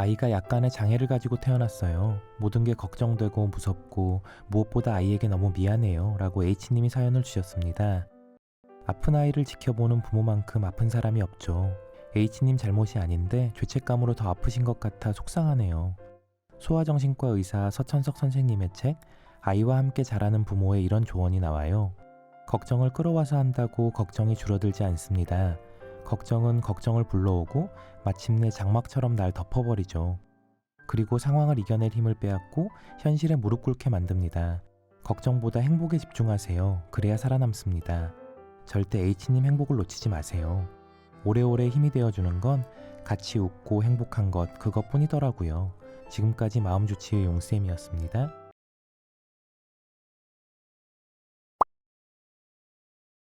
아이가 약간의 장애를 가지고 태어났어요. 모든 게 걱정되고 무섭고 무엇보다 아이에게 너무 미안해요. 라고 H님이 사연을 주셨습니다. 아픈 아이를 지켜보는 부모만큼 아픈 사람이 없죠. H님 잘못이 아닌데 죄책감으로 더 아프신 것 같아 속상하네요. 소아정신과 의사 서천석 선생님의 책 아이와 함께 자라는 부모의 이런 조언이 나와요. 걱정을 끌어와서 한다고 걱정이 줄어들지 않습니다. 걱정은 걱정을 불러오고 마침내 장막처럼 날 덮어버리죠. 그리고 상황을 이겨낼 힘을 빼앗고 현실에 무릎 꿇게 만듭니다. 걱정보다 행복에 집중하세요. 그래야 살아남습니다. 절대 H님 행복을 놓치지 마세요. 오래오래 힘이 되어주는 건 같이 웃고 행복한 것 그것뿐이더라고요. 지금까지 마음주치의 용쌤이었습니다.